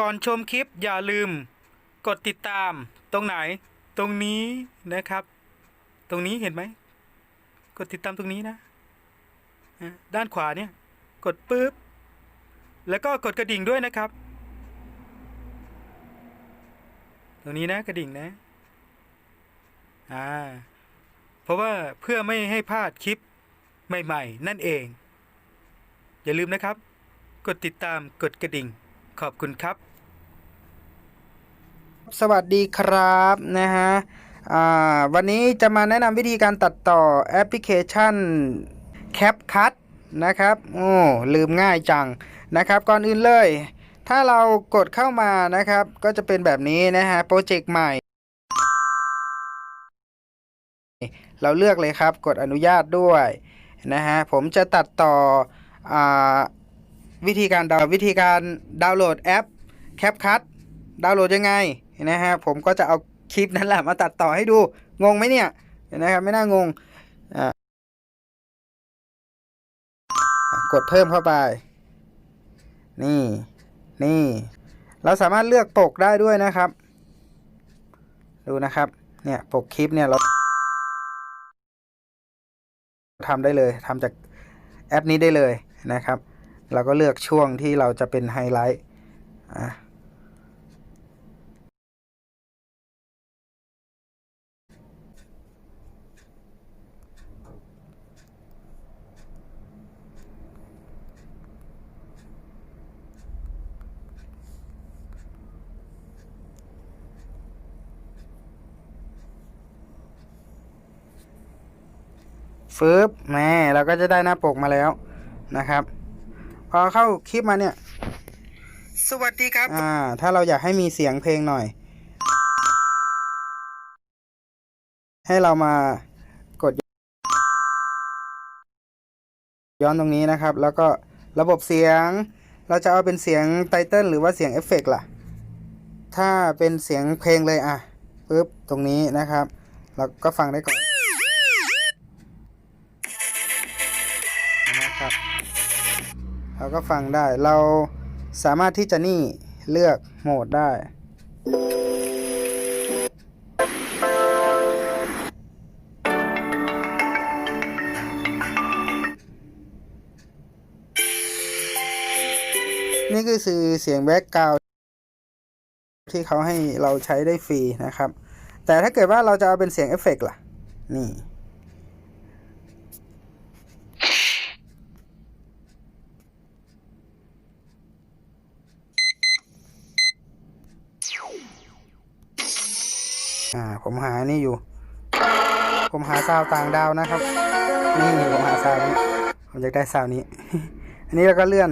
ก่อนชมคลิปอย่าลืม กดติดตามตรงไหน ตรงนี้นะครับ ตรงนี้เห็นไหมกดติดตามตรงนี้นะ ด้านขวาเนี่ยกดปุ๊บ แล้วก็กดกระดิ่งด้วยนะครับ ตรงนี้นะกระดิ่งนะอ่าเพราะว่าเพื่อไม่ให้พลาดคลิปใหม่ ๆ นั่นเอง อย่าลืมนะครับ กดติดตามกดกระดิ่ง ขอบคุณครับ สวัสดีครับนะฮะวันนี้จะมาแนะนำวิธีการตัดต่อแอปพลิเคชัน CapCut นะครับโอ้ลืมง่ายจังนะครับก่อนอื่นเลย ถ้าเรากดเข้ามานะครับ ก็จะเป็นแบบนี้นะฮะโปรเจกต์ใหม่ เราเลือกเลยครับกดอนุญาตด้วยนะฮะผมจะตัดต่ออวิธีการดาววิธีการดาวน์โหลดแอป CapCut ดาวน์โหลดยังไง นะฮะผมก็จะเอาคลิปนั้นแหละมาตัดต่อให้ดู งงไหมเนี่ยนะครับไม่น่างงกดเพิ่มเข้าไป นี่ นี่ เราสามารถเลือกปกได้ด้วยนะครับ ดูนะครับ เนี่ยปกคลิปเนี่ยเราทำได้เลยทำจากแอปนี้ได้เลยนะครับ เราก็เลือกช่วงที่เราจะเป็นไฮไลท์อะ ฟืบแม่เราก็จะได้หน้าปกมาแล้วนะครับ พอเข้าคลิปมาเนี่ย สวัสดีครับ อ่า ถ้าเราอยากให้มีเสียงเพลงหน่อย ให้เรามากด ย้อนตรงนี้นะครับ แล้วก็ระบบเสียง เราจะเอาเป็นเสียงไตเติลหรือว่าเสียงเอฟเฟกต์ล่ะ ถ้าเป็นเสียงเพลงเลยอะปึ๊บตรงนี้นะครับ เราก็ฟังได้ก่อน ก็ฟังได้ เราสามารถที่จะนี่เลือกโหมดได้ นี่คือสื่อเสียงแบ็กกราวที่เขาให้เราใช้ได้ฟรีนะครับ แต่ถ้าเกิดว่าเราจะเอาเป็นเสียงเอฟเฟกต์ล่ะ นี่ ผมหานี่อยู่ ผมหาซาวต่างดาวนะครับ นี่ผมหาซาวนี้ผมอยากได้ซาวนี้ อันนี้เราก็เลื่อน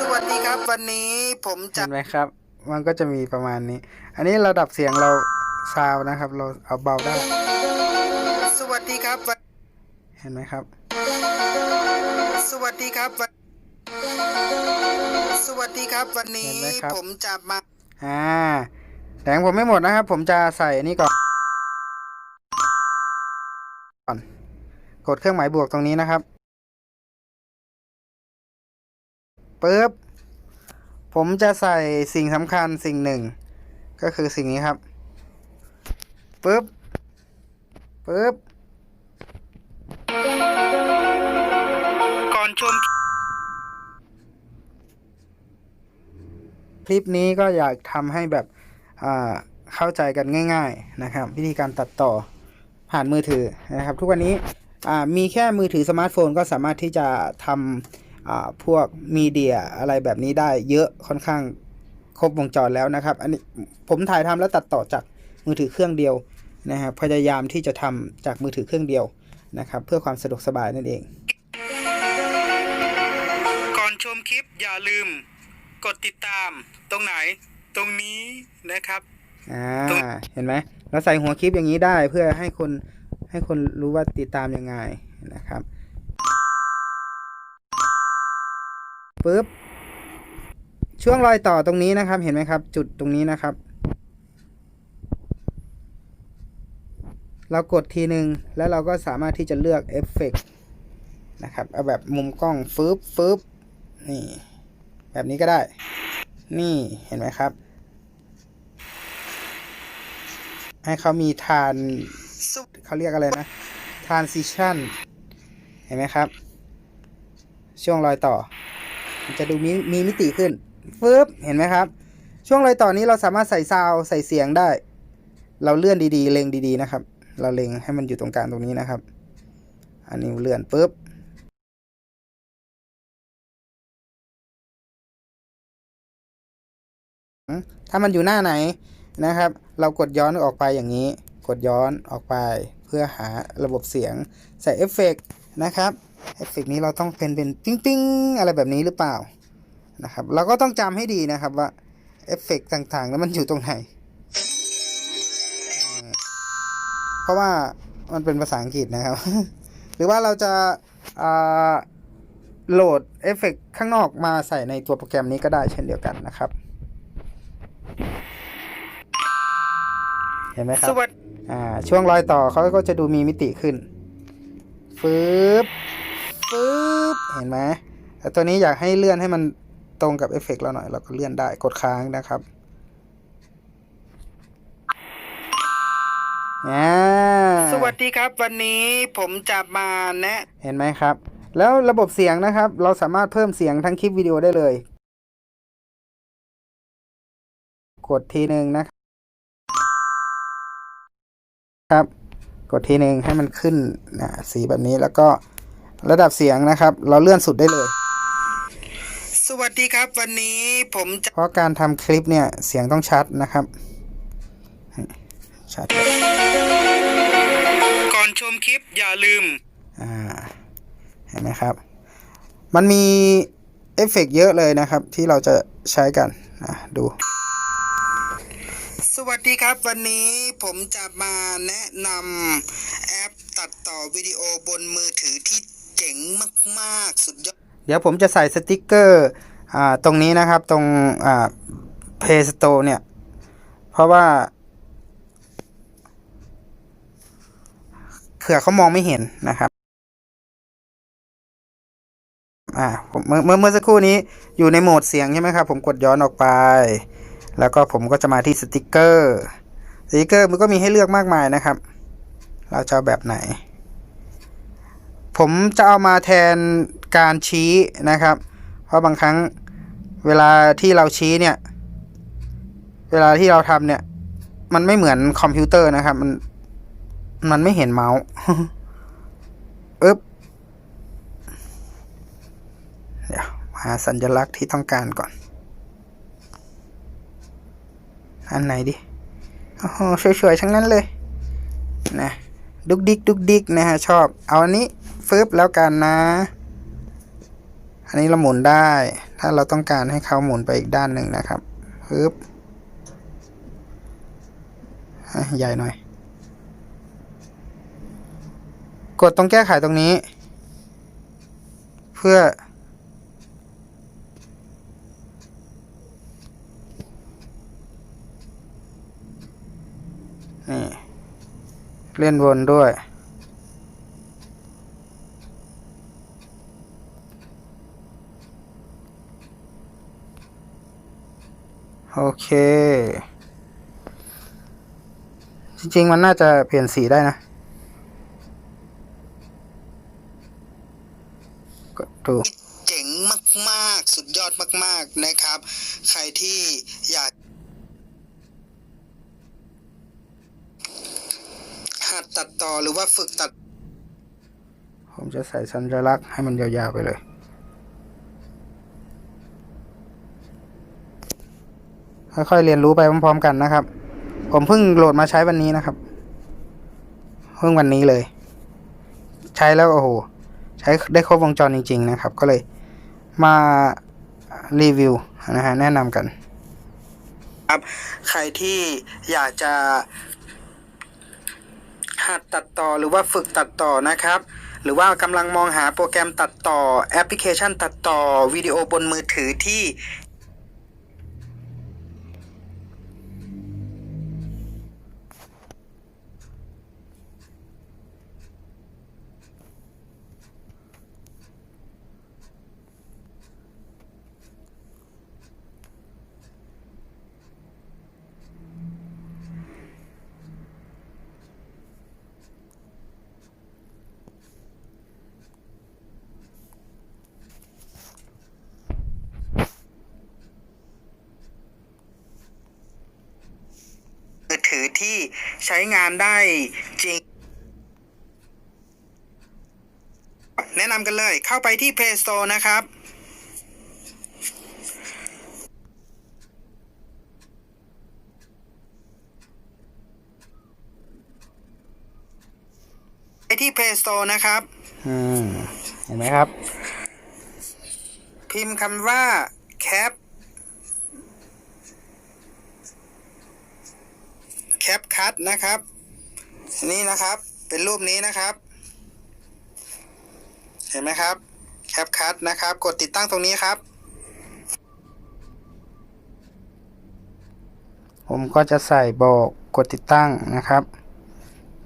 สวัสดีครับวันนี้ผมจะเห็นไหมครับ มันก็จะมีประมาณนี้ อันนี้ระดับเสียงเราซาวนะครับ เราเอาเบาได้ สวัสดีครับวันเห็นไหมครับ สวัสดีครับวันสวัสดีครับวันนี้เห็นไหมครับผมจะมาอ่า แต่ของผมไม่หมดนะครับ ผมจะใส่อันนี้ก่อนก่อน กดเครื่องหมายบวกตรงนี้นะครับปึ๊บผมจะใส่สิ่งสำคัญสิ่งหนึ่ง ก็คือสิ่งนี้ครับปึ๊บปึ๊บก่อนชม คลิปนี้ก็อยากทำให้แบบ เข้าใจกันง่าย ๆนะครับ วิธีการตัดต่อผ่านมือถือนะครับ ทุกวันนี้มีแค่มือถือสมาร์ทโฟนก็สามารถที่จะทำพวกมีเดียอะไรแบบนี้ได้เยอะค่อนข้างครบวงจรแล้วนะครับ อันนี้ผมถ่ายทำแล้วตัดต่อจากมือถือเครื่องเดียวนะครับพยายามที่จะทำจากมือถือเครื่องเดียวนะครับ เพื่อความสะดวกสบายนั่นเอง ก่อนชมคลิปอย่าลืม กดติดตามตรงไหน ตรงนี้นะครับ อ่า เห็นไหมเราใส่หัวคลิปอย่างนี้ได้เพื่อให้คนให้คนรู้ว่าติดตามยังไงนะครับปึ๊บช่วงรอยต่อตรงนี้นะครับ เห็นไหมครับ จุดตรงนี้นะครับ เรากดทีหนึ่งแล้วเราก็สามารถที่จะเลือกเอฟเฟกต์นะครับเอาแบบมุมกล้องฟึบฟึบนี่แบแบบนี้ก็ได้ นี่เห็นไหมครับ ให้เขามีทานเขาเรียกอะไรนะ transition เห็นไหมครับ ช่วงรอยต่อ มันจะดูมีมีมิติขึ้นฟึบเห็นไหมครับ ช่วงรอยต่อนี้เราสามารถใส่ซาวใส่เสียงได้ เราเลื่อนดีๆ เล็งดีๆนะครับ เราเล็งให้มันอยู่ตรงกลางตรงนี้นะครับ อันนี้เลื่อนปุ๊บ ถ้ามันอยู่หน้าไหนนะครับ เรากดย้อนออกไปอย่างนี้ กดย้อนออกไป เพื่อหาระบบเสียงใส่เอฟเฟกต์นะครับเอฟเฟกต์นี้เราต้องเป็นเป็นปิ้งปิ้งอะไรแบบนี้หรือเปล่านะครับ เราก็ต้องจำให้ดีนะครับว่าเอฟเฟกต์ต่างๆ แล้วมันอยู่ตรงไหน เพราะว่ามันเป็นภาษาอังกฤษนะครับ หรือว่าเราจะอ่าโหลดเอฟเฟกต์ข้างนอกมาใส่ในตัวโปรแกรมนี้ก็ได้เช่นเดียวกันนะครับ ห็นไหมครับสวัสดีอ่าช่วงรอยต่อเขาก็จะดูมีมิติขึ้นฟืบฟืบเห็นไหมแต่ตัวนี้อยากให้เลื่อนให้มันตรงกับเอฟเฟกต์เราหน่อยเราก็เลื่อนได้กดค้างนะครับอ่าสวัสดีครับวันนี้ผมจะมาแนะเห็นไหมครับ แล้วระบบเสียงนะครับ เราสามารถเพิ่มเสียงทั้งคลิปวิดีโอได้เลย กดทีหนึ่งนะครับ ครับ กดทีหนึ่งให้มันขึ้นนะสีแบบนี้แล้วก็ระดับเสียงนะครับ เราเลื่อนสุดได้เลย สวัสดีครับวันนี้ผมจะเพราะการทำคลิปเนี่ยเสียงต้องชัดนะครับ ชัด ก่อนชมคลิปอย่าลืม อ่า เห็นไหมครับ มันมีเอฟเฟกต์เยอะเลยนะครับที่เราจะใช้กันนะดู สวัสดีครับวันนี้ผมจะมาแนะนำแอปตัดต่อวิดีโอบนมือถือที่เจ๋งมากๆ สุดยอด เดี๋ยวผมจะใส่สติกเกอร์ตรงนี้นะครับตรงอ่า Play Store เนี่ย เพราะว่าเผื่อเขามองไม่เห็นนะครับอ่าผมเมื่อเมื่อเมื่อสักครู่นี้อยู่ในโหมดเสียงใช่ไหมครับ ผมกดย้อนออกไป แล้วก็ผมก็จะมาที่สติกเกอร์สติกเกอร์มันก็มีให้เลือกมากมายนะครับ เราจะาแบบไหน ผมจะเอามาแทนการชี้นะครับ เพราะบางครั้งเวลาที่เราชี้เนี่ย เวลาที่เราทำเนี่ย มันไม่เหมือนคอมพิวเตอร์นะครับ มันมันไม่เห็นเมาส์อึ๊บเดี๋ยวหาสัญลักษณ์ที่ต้องการก่อน อันไหนดิโอ้โหสวยๆทั้งนั้นเลยนะดุกดิกดุกดิกนะฮะชอบ เอาอันนี้ฟึบแล้วกันนะ อันนี้เราหมุนได้ ถ้าเราต้องการให้เขาหมุนไปอีกด้านหนึ่งนะครับฟึบใหญ่หน่อย กดตรงแก้ไขตรงนี้ เพื่อ เล่นวนด้วย โอเค จริงๆ มันน่าจะเปลี่ยนสีได้นะกดดู เจ๋งมากๆ สุดยอดมากๆนะครับ ใครที่อยาก หัดตัดต่อหรือว่าฝึกตัด ผมจะใส่สัญลักษณ์ให้มันยาวๆไปเลยค่อยๆเรียนรู้ไปพร้อมๆกันนะครับ ผมเพิ่งโหลดมาใช้วันนี้นะครับ เพิ่งวันนี้เลย ใช้แล้วโอ้โห ใช้ได้ครบวงจรจริง ๆ นะครับ ก็เลยมารีวิวนะฮะแนะนำกัน ครับ ใครที่อยากจะ หัดตัดต่อหรือว่าฝึกตัดต่อนะครับ หรือว่ากำลังมองหาโปรแกรมตัดต่อแอปพลิเคชันตัดต่อวิดีโอบนมือถือที่ ที่ใช้งานได้จริง แนะนำกันเลยเข้าไปที่ Play Store นะครับไปที่ Play Store นะครับ อืม เห็นไหมครับ พิมพ์คำว่า cap cap cut นะครับ นี่นะครับเป็นรูปนี้นะครับ เห็นไหมครับ cap cut นะครับ กดติดตั้งตรงนี้ครับ ผมก็จะใส่บอกกดติดตั้งนะครับ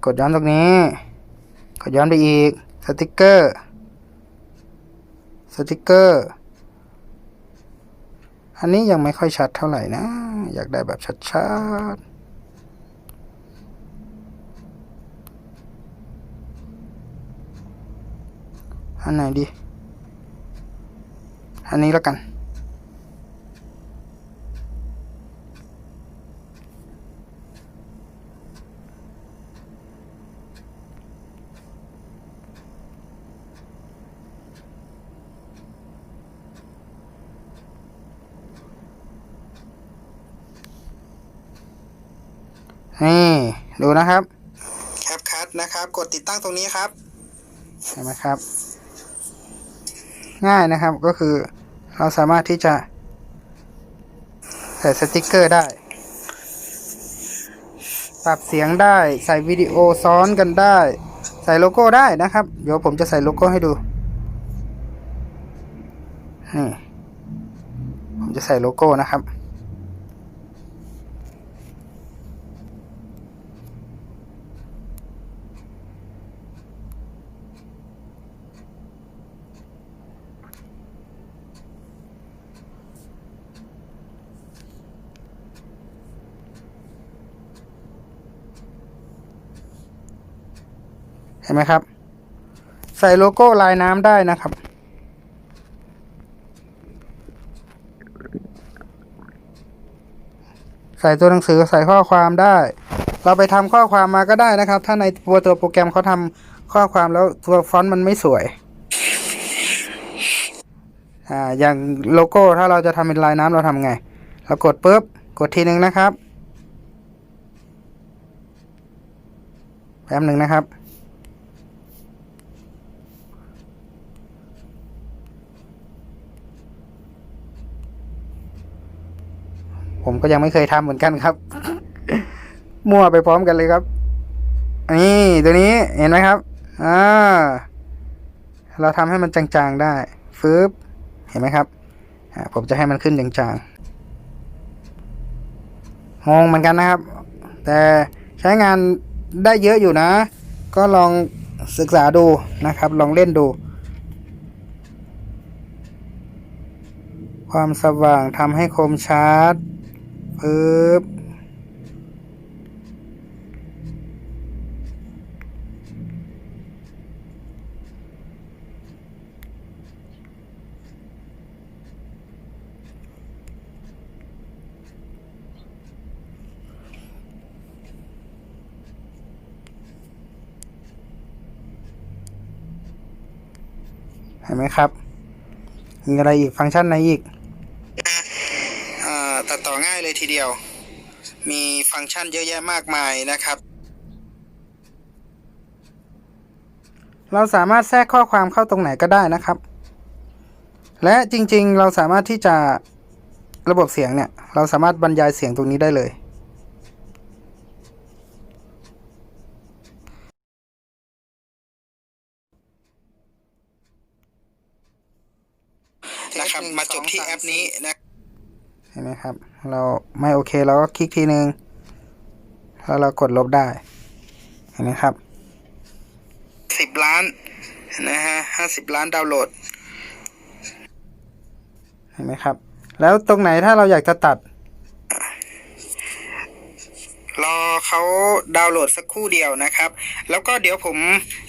กดย้อนตรงนี้ กดย้อนไปอีกสติกเกอร์สติกเกอร์อันนี้ยังไม่ค่อยชัดเท่าไหร่นะ อยากได้แบบชัดๆ อันไหนดี อันนี้แล้วกัน นี่ ดูนะครับ แคปคัทนะครับ กดติดตั้งตรงนี้ครับเห็นไหมครับ ง่ายนะครับก็คือเราสามารถที่จะใส่สติกเกอร์ได้ ปรับเสียงได้ใส่วิดีโอซ้อนกันได้ ใส่โลโก้ได้นะครับ เดี๋ยวผมจะใส่โลโก้ให้ดูนี่ผมจะใส่โลโก้นะครับ เห็นไหมครับ ใส่โลโก้ลายน้ำได้นะครับ ใส่ตัวหนังสือใส่ข้อความได้ เราไปทำข้อความมาก็ได้นะครับ ถ้าในตัวตัวโปรแกรมเขาทำข้อความแล้วตัวฟอนต์มันไม่สวยอ่าอย่างโลโก้ถ้าเราจะทำเป็นลายน้ำเราทำไง เรากดปุ๊บกดทีหนึ่งนะครับแป๊บหนึ่งนะครับ ผมก็ยังไม่เคยทำเหมือนกันครับ มั่วไปพร้อมกันเลยครับนี่ตัวนี้เห็นไหมครับอ่าเราทำให้มันจางๆได้ฟืบเห็นไหมครับผมจะให้มันขึ้นจางๆงงเหมือนกันนะครับ แต่ใช้งานได้เยอะอยู่นะ ก็ลองศึกษาดูนะครับ ลองเล่นดู ความสว่างทำให้คมชัด ปึ๊บเห็นไหมครับ มีอะไรอีกฟังก์ชันไหนอีก ตัดต่อง่ายเลยทีเดียว มีฟังก์ชันเยอะแยะมากมายนะครับ เราสามารถแทรกข้อความเข้าตรงไหนก็ได้นะครับ และจริงๆ เราสามารถที่จะระบบเสียงเนี่ย เราสามารถบรรยายเสียงตรงนี้ได้เลย นะครับ มาจบที่แอปนี้นะ เห็นไหมครับ เราไม่โอเคเราก็คลิกทีหนึ่งแล้วเรากดลบได้ เห็นไหมครับสิบล้านนะฮะห้าสิบล้านดาวน์โหลด เห็นไหมครับ แล้วตรงไหนถ้าเราอยากจะตัด รอเขาดาวน์โหลดสักครู่เดียวนะครับ แล้วก็เดี๋ยวผม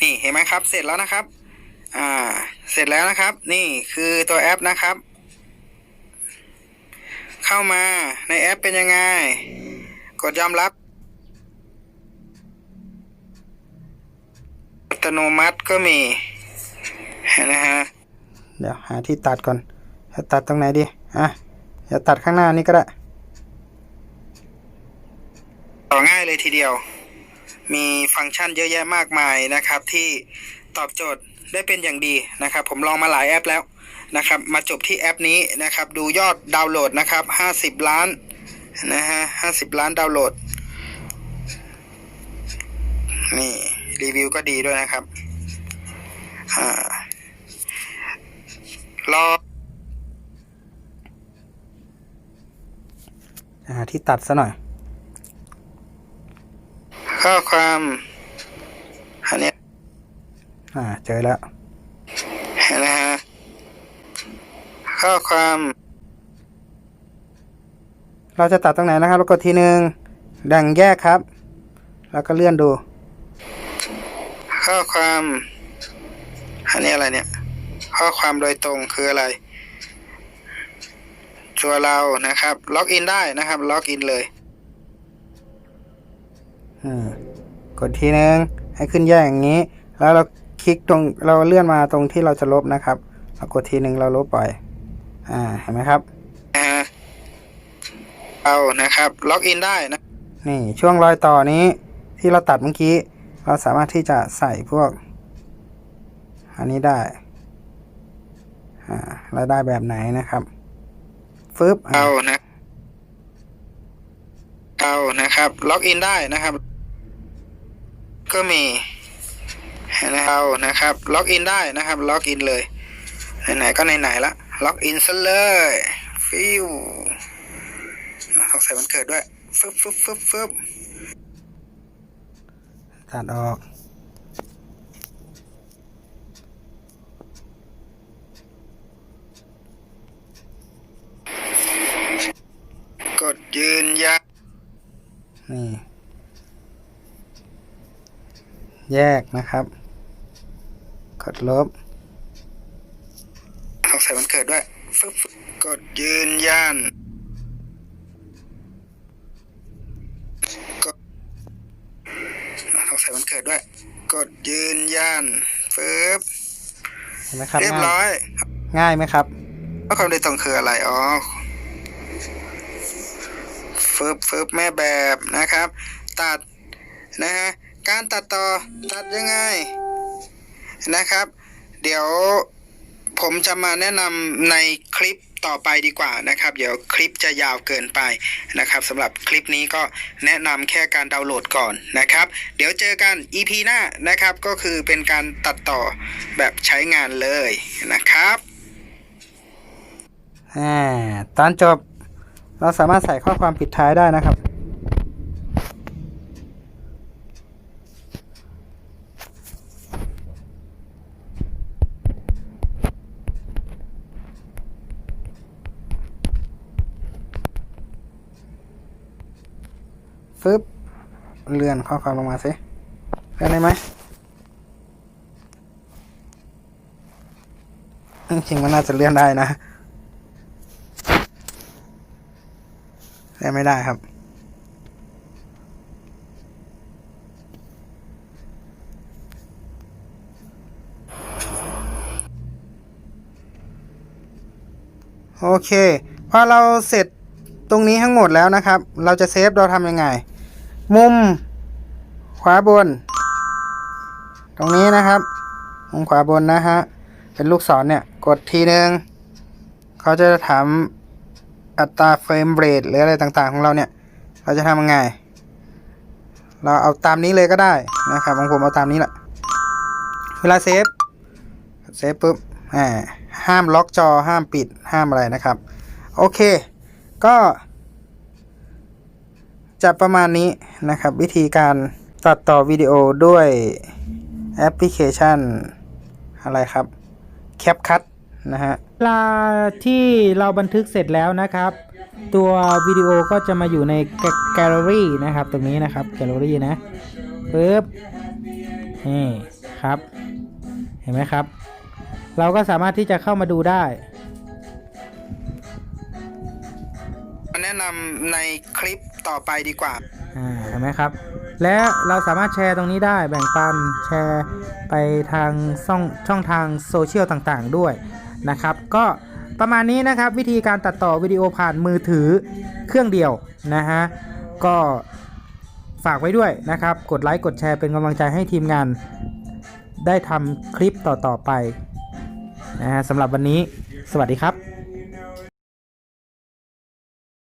นี่เห็นไหมครับ เสร็จแล้วนะครับ อ่า เสร็จแล้วนะครับ นี่คือตัวแอปนะครับ เข้ามาในแอปเป็นยังไง กดยอมรับ อัตโนมัติก็มีนะฮะเดี๋ยวหาที่ตัดก่อน จะตัดตรงไหนดีอะจะตัดข้างหน้านี้ก็ได้ต่อง่ายเลยทีเดียว มีฟังก์ชันเยอะแยะมากมายนะครับ ที่ตอบโจทย์ได้เป็นอย่างดีนะครับ ผมลองมาหลายแอปแล้ว นะครับ มาจบที่แอปนี้นะครับ ดูยอดดาวน์โหลดนะครับ50ล้านนะฮะ50ล้านดาวน์โหลด นี่รีวิวก็ดีด้วยนะครับอ่ารอหาที่ตัดซะหน่อย ข้อความอันเนี้ยอ่า เจอแล้วนะฮะ ข้อความ เราจะตัดตรงไหนนะครับเรากดทีหนึ่งดังแยกครับ แล้วก็เลื่อนดู ข้อความ อันนี้อะไรเนี่ย ข้อความโดยตรงคืออะไรตัวเรานะครับ ล็อกอินได้นะครับ ล็อกอินเลยอืมกดทีนึง ให้ขึ้นแยกอย่างนี้ แล้วเราคลิกตรงเราเลื่อนมาตรงที่เราจะลบนะครับเรากดทีนึงเราลบปล่ อยอ่าเห็นไหมครับเอานะครับ ล็อกอินได้นะ นี่ช่วงรอยต่อนี้ที่เราตัดเมื่อกี้ เราสามารถที่จะใส่พวก อันนี้ได้อ่าเราได้แบบไหนนะครับฟึบเอานะเอานะครับ ล็อกอินได้นะครับ ก็มีนะเอานะครับ ล็อกอินได้นะครับ ล็อกอินเลย ไหนๆก็ไหนๆละ ล็อกอินซะเลยฟิวต้องใส่วันเกิดด้วยฟึบฟึบฟึบฟึบตัดออกกดยืนยันนี่ แยกนะครับ กดลบต้องใส่วัน เกิดด้วยฟึบฟึบกดยืนยันกดต้องใส่วันเกิดด้วย กดยืนยันฟึบเห็นไหมครับเรียบง่ายร้อย ง่ายไหมครับข้อความโดยตรงคืออะไรอ๋อฟึบฟึบแม่แบบนะครับ ตัดนะฮะการตัดต่อตัดยังไงนะครับ เดี๋ยว ผมจะมาแนะนำในคลิปต่อไปดีกว่านะครับ เดี๋ยวคลิปจะยาวเกินไปนะครับสำหรับคลิปนี้ก็แนะนำแค่การดาวน์โหลดก่อนนะครับ เดี๋ยวเจอกัน EP หน้านะครับก็คือเป็นการตัดต่อแบบใช้งานเลยนะครับอ่าตอนจบเราสามารถใส่ข้อความปิดท้ายได้นะครับ ฟึบเลื่อนข้อความลงมาสิเลื่อนได้ไหมจริงๆมันน่าจะเลื่อนได้นะเลื่อนไม่ได้ครับ โอเค พอเราเสร็จตรงนี้ทั้งหมดแล้วนะครับ เราจะเซฟเราทำยังไง มุม ขวาบน ตรงนี้นะครับ มุมขวาบนนะฮะ เป็นลูกศรเนี่ย กดทีนึง เขาจะถามอัตราเฟรมเรทหรืออะไรต่างๆ ของเราเนี่ย เราจะทำยังไง เราเอาตามนี้เลยก็ได้นะครับของผมเอาตามนี้แหละ เวลาเซฟ เซฟปุ๊บ อ่า ห้ามล็อกจอ ห้ามปิด ห้ามอะไรนะครับ โอเค ก็ จะประมาณนี้นะครับ วิธีการตัดต่อวิดีโอด้วยแอปพลิเคชัน อะไรครับ CapCut นะฮะเวลาที่เราบันทึกเสร็จแล้วนะครับ ตัววิดีโอก็จะมาอยู่ในแกลเลอรี่นะครับ ตรงนี้นะครับแกลเลอรี่นะปึ๊บนี่ครับ เห็นไหมครับ เราก็สามารถที่จะเข้ามาดูได้แนะนำในคลิป ต่อไปดีกว่าอ่าเห็นไหมครับ และเราสามารถแชร์ตรงนี้ได้แบ่งปันแชร์ไปทางช่องช่องทางโซเชียลต่างๆด้วยนะครับ ก็ประมาณนี้นะครับวิธีการตัดต่อวิดีโอผ่านมือถือเครื่องเดียวนะฮะก็ฝากไว้ด้วยนะครับ กดไลค์กดแชร์เป็นกำลังใจให้ทีมงาน ได้ทำคลิปต่อๆไปนะฮะสำหรับวันนี้ สวัสดีครับ